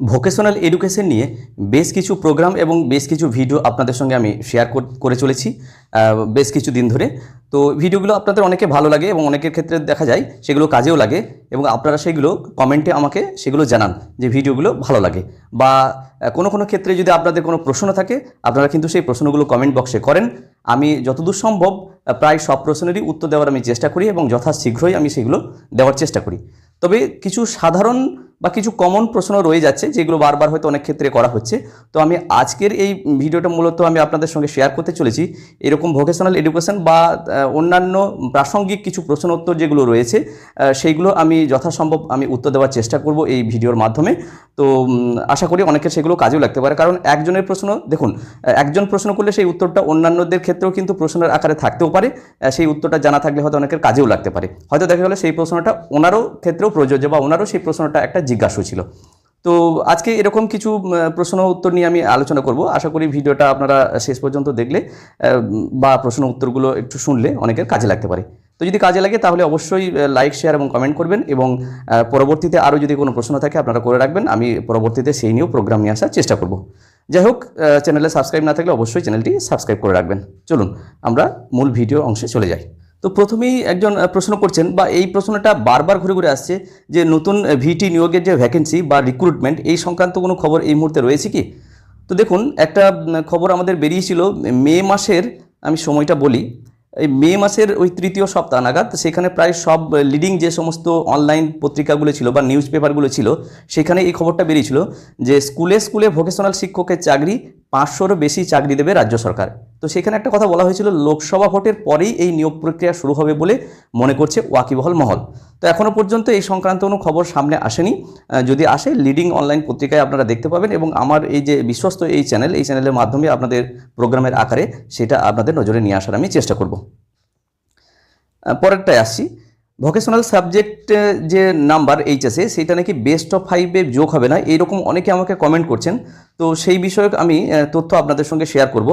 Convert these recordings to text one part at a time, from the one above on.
Vocational education নিয়ে বেশ কিছু প্রোগ্রাম এবং বেশ কিছু ভিডিও আপনাদের সঙ্গে আমি শেয়ার করে চলেছি বেশ কিছু দিন ধরে। তো ভিডিওগুলো আপনাদের অনেকে ভালো লাগে এবং অনেকের ক্ষেত্রে দেখা যায় সেগুলো কাজেও লাগে এবং আপনারা সেগুলো কমেন্টে আমাকে সেগুলো জানান যে ভিডিওগুলো ভালো লাগে। বা কোনো কোনো ক্ষেত্রে যদি আপনাদের কোনো প্রশ্ন থাকে, আপনারা কিন্তু সেই প্রশ্নগুলো কমেন্ট বক্সে করেন। আমি যতদূর সম্ভব প্রায় সব প্রশ্নেরই উত্তর দেওয়ার আমি চেষ্টা করি এবং যথাশীঘ্রই আমি সেগুলো দেওয়ার চেষ্টা করি। তবে কিছু সাধারণ বা কিছু কমন প্রশ্ন রয়ে যাচ্ছে, যেগুলো বারবার হয়তো অনেক ক্ষেত্রে করা হচ্ছে। তো আমি আজকের এই ভিডিওটা মূলত আমি আপনাদের সঙ্গে শেয়ার করতে চলেছি। এরকম ভোকেশনাল এডুকেশন বা অন্যান্য প্রাসঙ্গিক কিছু প্রশ্ন উত্তর যেগুলো রয়েছে সেইগুলো আমি যথাসম্ভব আমি উত্তর দেওয়ার চেষ্টা করব এই ভিডিওর মাধ্যমে। তো আশা করি অনেকের সেগুলো কাজেও লাগতে পারে। কারণ একজনের প্রশ্ন, দেখুন একজন প্রশ্ন করলে সেই উত্তরটা অন্যান্যদের ক্ষেত্রেও কিন্তু প্রশ্নের আকারে থাকতেও পারে সেই উত্তরটা জানা থাকলে হয়তো অনেকের কাজেও লাগতে পারে। হয়তো দেখা গেলো সেই প্রশ্নটা ওনারও ক্ষেত্রেও প্রযোজ্য বা ওনারও সেই প্রশ্নটা একটা জিজ্ঞাসা ছিল। তো আজকে এরকম কিছু প্রশ্ন উত্তর নিয়ে আমি আলোচনা করব। আশা করি ভিডিওটা আপনারা শেষ পর্যন্ত দেখলে বা প্রশ্ন উত্তরগুলো একটু শুনলে অনেকের কাজে লাগতে পারে। তো যদি কাজে লাগে তাহলে অবশ্যই লাইক শেয়ার এবং কমেন্ট করবেন এবং পরবর্তীতে আরও যদি কোনো প্রশ্ন থাকে আপনারা করে রাখবেন। আমি পরবর্তীতে সেই নিয়েও প্রোগ্রাম নিয়ে আসার চেষ্টা করব। যাই হোক চ্যানেলে সাবস্ক্রাইব না থাকলে অবশ্যই চ্যানেলটি সাবস্ক্রাইব করে রাখবেন। চলুন, আমরা মূল ভিডিও অংশে চলে যাই। তো প্রথমেই একজন প্রশ্ন করছেন, বা এই প্রশ্নটা বারবার ঘুরে ঘুরে আসছে যে নতুন ভিটি নিয়োগের যে ভ্যাকেন্সি বা রিক্রুটমেন্ট এই সংক্রান্ত কোনো খবর এই মুহূর্তে রয়েছে কি? তো দেখুন, একটা খবর আমাদের বেরিয়েছিল, মে মাসের, আমি সময়টা বলি, এই মে মাসের ওই তৃতীয় সপ্তাহ নাগাদ, সেখানে প্রায় সব লিডিং যে সমস্ত অনলাইন পত্রিকাগুলো ছিল বা নিউজ পেপারগুলো ছিল, সেখানে এই খবরটা বেরিয়েছিল যে স্কুলে স্কুলে ভোকেশনাল শিক্ষকের চাকরি পাঁচশোরও বেশি চাকরি দেবে রাজ্য সরকার। তো সেখানে একটা কথা বলা হয়েছিল, লোকসভা ভোটের পরেই এই নিয়োগ প্রক্রিয়া শুরু হবে বলে মনে করছে ওয়াকিবহল মহল। তো এখনও পর্যন্ত এই সংক্রান্ত কোনো খবর সামনে আসেনি। যদি আসে লিডিং অনলাইন পত্রিকায় আপনারা দেখতে পাবেন এবং আমার এই যে বিশ্বস্ত এই চ্যানেল এই চ্যানেলের মাধ্যমে আপনাদের প্রোগ্রামের আকারে সেটা আপনাদের নজরে নিয়ে আসার আমি চেষ্টা করব। পরেরটায় আসছি। ভোকেশনাল সাবজেক্ট যে নাম্বার এইচএসে সেটা নাকি বেস্ট অফ ফাইভে যোগ হবে না, এইরকম অনেকে আমাকে কমেন্ট করছেন। তো সেই বিষয়ক আমি তথ্য আপনাদের সঙ্গে শেয়ার করব।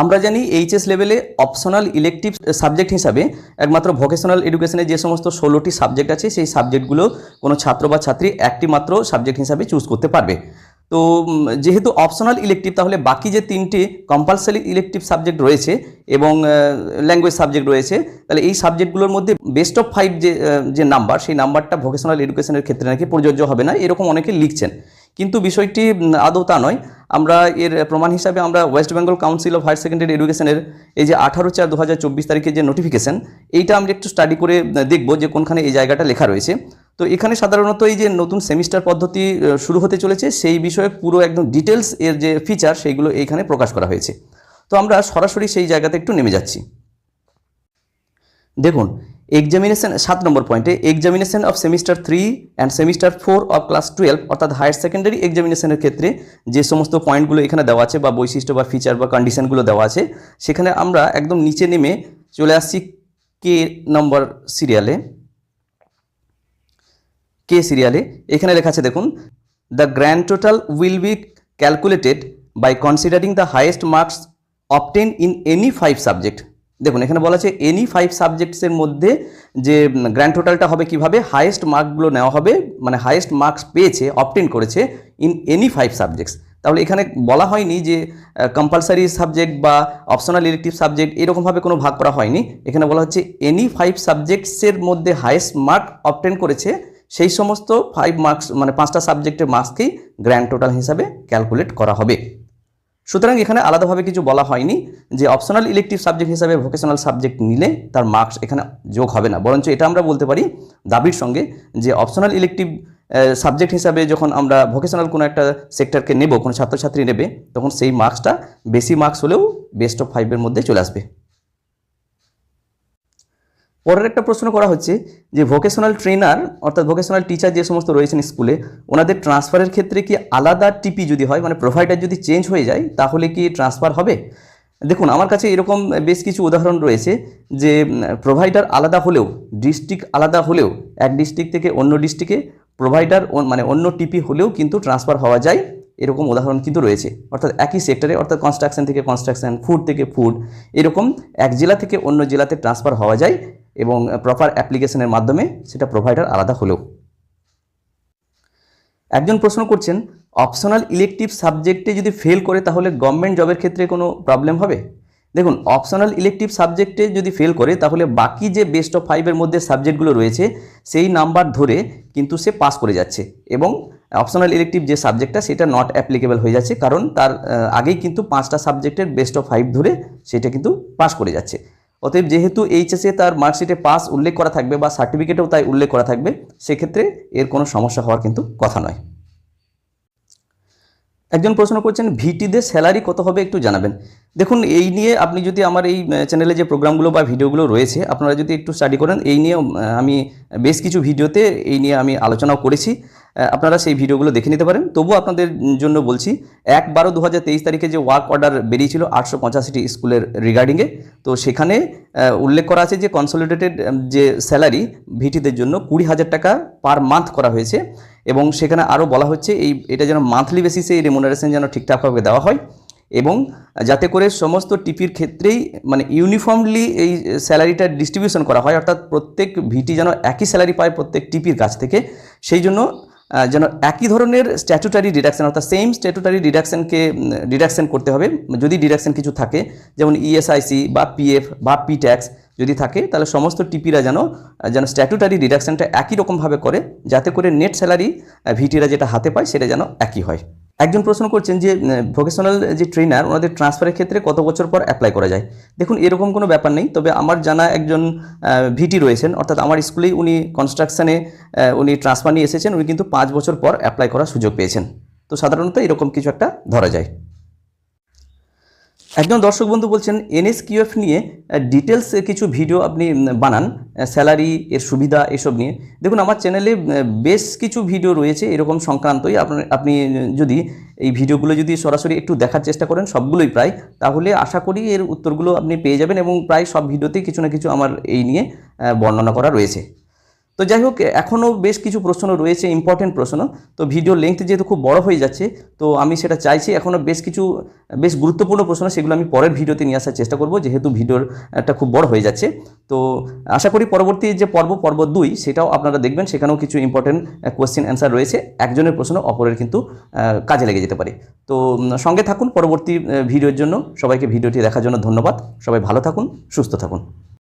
আমরা জানি এইচএস লেভেলে অপশনাল ইলেকটিভ সাবজেক্ট হিসাবে একমাত্র ভোকেশনাল এডুকেশনের যে সমস্ত ষোলোটি সাবজেক্ট আছে, সেই সাবজেক্টগুলো কোনো ছাত্র বা ছাত্রী একটি মাত্র সাবজেক্ট হিসাবে চুজ করতে পারবে। তো যেহেতু অপশনাল ইলেকটিভ তাহলে বাকি যে তিনটি কম্পালসারি ইলেকটিভ সাবজেক্ট রয়েছে এবং ল্যাঙ্গুয়েজ সাবজেক্ট রয়েছে, তাহলে এই সাবজেক্টগুলোর মধ্যে বেস্ট অফ ফাইভ যে যে নাম্বার সেই নাম্বারটা ভোকেশনাল এডুকেশনের ক্ষেত্রে নাকি প্রযোজ্য হবে না, এরকম অনেকে লিখছেন। কিন্তু বিষয়টি আদৌ তা নয়। আমরা এর প্রমাণ হিসাবে আমরা West Bengal Council of Higher Secondary এডুকেশনের এই যে আঠারো চার দু হাজার চব্বিশ তারিখের যে নোটিফিকেশন এইটা আমরা একটু স্টাডি করে দেখব যে কোনখানে এই জায়গাটা লেখা রয়েছে। তো এখানে সাধারণত এই যে নতুন সেমিস্টার পদ্ধতি শুরু হতে চলেছে, সেই বিষয়ে পুরো একদম ডিটেলস এর যে ফিচার সেইগুলো এইখানে প্রকাশ করা হয়েছে। তো আমরা সরাসরি সেই জায়গাতে একটু নেমে যাচ্ছি। দেখুন এক্সামিনেশন সাত নম্বর পয়েন্টে examination of semester three and semester four of class twelve অর্থাৎ হায়ার সেকেন্ডারি এক্সামিনেশনের ক্ষেত্রে যে সমস্ত পয়েন্টগুলো এখানে দেওয়া আছে বা বৈশিষ্ট্য বা ফিচার বা কন্ডিশনগুলো দেওয়া আছে, সেখানে আমরা একদম নিচে নেমে চলে আসছি কে নম্বর সিরিয়ালে কে সিরিয়ালে এখানে লেখা আছে দেখুন the grand total will be calculated by considering the highest marks obtain in any five subject দেখুন, এখানে বলা আছে এনি ফাইভ সাবজেক্টসের মধ্যে যে গ্র্যান্ড টোটালটা হবে কীভাবে হাইয়েস্ট মার্কগুলো নেওয়া হবে মানে হাইয়েস্ট মার্কস পেয়েছে অপটেন করেছে ইন এনি ফাইভ সাবজেক্টস তাহলে এখানে বলা হয়নি যে কম্পালসারি সাবজেক্ট বা অপশনাল ইলেকটিভ সাবজেক্ট এরকমভাবে কোনো ভাগ করা হয়নি। এখানে বলা হচ্ছে এনি ফাইভ সাবজেক্টসের মধ্যে হাইয়েস্ট মার্ক অপটেন করেছে, সেই সমস্ত ফাইভ মার্কস মানে পাঁচটা সাবজেক্টের মার্কসকেই গ্র্যান্ড টোটাল হিসাবে ক্যালকুলেট করা হবে। সুতরাং এখানে আলাদাভাবে কিছু বলা হয়নি যে অপশনাল ইলেকটিভ সাবজেক্ট হিসাবে ভোকেশনাল সাবজেক্ট নিলে তার মার্কস এখানে যোগ হবে না। বরঞ্চ এটা আমরা বলতে পারি দাবির সঙ্গে যে অপশনাল ইলেকটিভ সাবজেক্ট হিসাবে যখন আমরা ভোকেশনাল কোনো একটা সেক্টরকে নেব, কোনো ছাত্রছাত্রী নেবে, তখন সেই মার্কসটা বেশি মার্কস হলেও বেস্ট অফ ফাইভের মধ্যে চলে আসবে। পরের একটা প্রশ্ন করা হচ্ছে যে ভোকেশনাল ট্রেনার অর্থাৎ ভোকেশনাল টিচার যে সমস্ত রয়েছেন স্কুলে, ওনাদের ট্রান্সফারের ক্ষেত্রে কি আলাদা টিপি যদি হয় মানে প্রোভাইডার যদি চেঞ্জ হয়ে যায়, তাহলে কি ট্রান্সফার হবে? দেখুন, আমার কাছে এরকম বেশ কিছু উদাহরণ রয়েছে যে প্রোভাইডার আলাদা হলেও ডিস্ট্রিক্ট আলাদা হলেও, এক ডিস্ট্রিক্ট থেকে অন্য ডিস্ট্রিক্টে প্রোভাইডার মানে অন্য টিপি হলেও কিন্তু ট্রান্সফার হওয়া যায়, এরকম উদাহরণ কিন্তু রয়েছে। অর্থাৎ একই সেক্টরে অর্থাৎ কনস্ট্রাকশন থেকে কনস্ট্রাকশন ফুড থেকে ফুড এরকম এক জেলা থেকে অন্য জেলাতে ট্রান্সফার হওয়া যায়। এবং প্রপার অ্যাপ্লিকেশনের মাধ্যমে সেটা প্রোভাইডার আলাদা হলেও। একজন প্রশ্ন করছেন অপশনাল ইলেকটিভ সাবজেক্টে যদি ফেল করে তাহলে গভর্নমেন্ট জবের ক্ষেত্রে কোনো প্রবলেম হবে? দেখুন অপশনাল ইলেকটিভ সাবজেক্টে যদি ফেল করে তাহলে বাকি যে বেস্ট অফ ফাইভের মধ্যে সাবজেক্টগুলো রয়েছে, সেই নাম্বার ধরে কিন্তু সে পাস করে যাচ্ছে এবং অপশনাল ইলেকটিভ যে সাবজেক্টটা সেটা নট অ্যাপ্লিকেবল হয়ে যাচ্ছে কারণ তার আগেই কিন্তু পাঁচটা সাবজেক্টের বেস্ট অফ ফাইভ ধরে সেটা কিন্তু পাস করে যাচ্ছে। অতএব যেহেতু এইচএসে তার মার্কশিটে পাস উল্লেখ করা থাকবে বা সার্টিফিকেটেও তাই উল্লেখ করা থাকবে, সেক্ষেত্রে এর কোনো সমস্যা হওয়ার কিন্তু কথা নয়। একজন প্রশ্ন করছেন ভিটিদের স্যালারি কত হবে একটু জানাবেন। দেখুন, এই নিয়ে আপনি যদি আমার এই চ্যানেলে যে প্রোগ্রামগুলো বা ভিডিওগুলো রয়েছে, আপনারা যদি একটু স্টাডি করেন, এই নিয়ে আমি বেশ কিছু ভিডিওতে এই নিয়ে আমি আলোচনাও করেছি। আপনারা সেই ভিডিওগুলো দেখে নিতে পারেন। তবু আপনাদের জন্য বলছি, এক বারো দু তারিখে যে ওয়ার্ক অর্ডার বেরিয়েছিল আটশো পঁচাশিটি স্কুলের রিগার্ডিংয়ে তো সেখানে উল্লেখ করা আছে যে কনসলিডেটেড যে স্যালারি ভিটিদের জন্য কুড়ি হাজার টাকা পার মান্থ করা হয়েছে এবং সেখানে আরও বলা হচ্ছে এই, এটা যেন মান্থলি বেসিসে এই রেমুনারেশন যেন ঠিকঠাকভাবে দেওয়া হয় এবং যাতে করে সমস্ত টিপির ক্ষেত্রেই মানে ইউনিফর্মলি এই স্যালারিটা ডিস্ট্রিবিউশন করা হয়, অর্থাৎ প্রত্যেক ভিটি যেন একই স্যালারি পায় প্রত্যেক টিপির কাছ থেকে। সেই জন্য যেন একই ধরনের স্ট্যাটুটারি ডিডাকশান অর্থাৎ সেম স্ট্যাটুটারি ডিডাকশানকে ডিডাকশান করতে হবে। যদি ডিডাকশান কিছু থাকে, যেমন E ইএসআইসি বা পিএফ বা পি ট্যাক্স যদি থাকে, তাহলে সমস্ত টিপিরা যেন যেন স্ট্যাটুটারি ডিডাকশানটা একই রকমভাবে করে, যাতে করে নেট স্যালারি ভিটিরা যেটা হাতে পায়, সেটা যেন একই হয়। একজন প্রশ্ন করছেন যে ভোকেশনাল যে ট্রেনার ওনাদের ট্রান্সফারের ক্ষেত্রে কত বছর পর অ্যাপ্লাই করা যায়? দেখুন, এরকম কোনো ব্যাপার নেই, তবে আমার জানা একজন ভিটি রয়েছেন, অর্থাৎ আমার স্কুলেই উনি কনস্ট্রাকশানে উনি ট্রান্সফার নিয়ে এসেছেন, উনি কিন্তু পাঁচ বছর পর অ্যাপ্লাই করার সুযোগ পেয়েছেন। তো সাধারণত এরকম কিছু একটা ধরা যায়। একজন দর্শক বন্ধু বলছেন, এনএসকিউএফ নিয়ে ডিটেলস কিছু ভিডিও আপনি বানান স্যালারি এর সুবিধা, এসব নিয়ে। দেখুন, আমার চ্যানেলে বেশ কিছু ভিডিও রয়েছে, এরকম সংক্রান্তই। আপনার, আপনি যদি এই ভিডিওগুলো যদি সরাসরি একটু দেখার চেষ্টা করেন, সবগুলোই প্রায়, তাহলে আশা করি এর উত্তরগুলো আপনি পেয়ে যাবেন এবং প্রায় সব ভিডিওতেই কিছু না কিছু আমার এই নিয়ে বর্ণনা করা রয়েছে। তো যাই হোক, এখনও বেশ কিছু প্রশ্ন রয়েছে ইম্পর্টেন্ট প্রশ্ন। তো ভিডিও লেংথ যেহেতু খুব বড় হয়ে যাচ্ছে, তো আমি সেটা চাইছি এখনও বেশ কিছু, বেশ গুরুত্বপূর্ণ প্রশ্ন, সেগুলো আমি পরের ভিডিওতে নিয়ে আসার চেষ্টা করব, যেহেতু ভিডিওর একটা খুব বড় হয়ে যাচ্ছে। তো আশা করি পরবর্তী যে পর্ব পর্ব দুই, সেটাও আপনারা দেখবেন, সেখানেও কিছু ইম্পর্টেন্ট কোয়েশ্চেন অ্যান্সার রয়েছে। একজনের প্রশ্ন অপরের কিন্তু কাজে লেগে যেতে পারে। তো সঙ্গে থাকুন পরবর্তী ভিডিওর জন্য। সবাইকে ভিডিওটি দেখার জন্য ধন্যবাদ। সবাই ভালো থাকুন, সুস্থ থাকুন।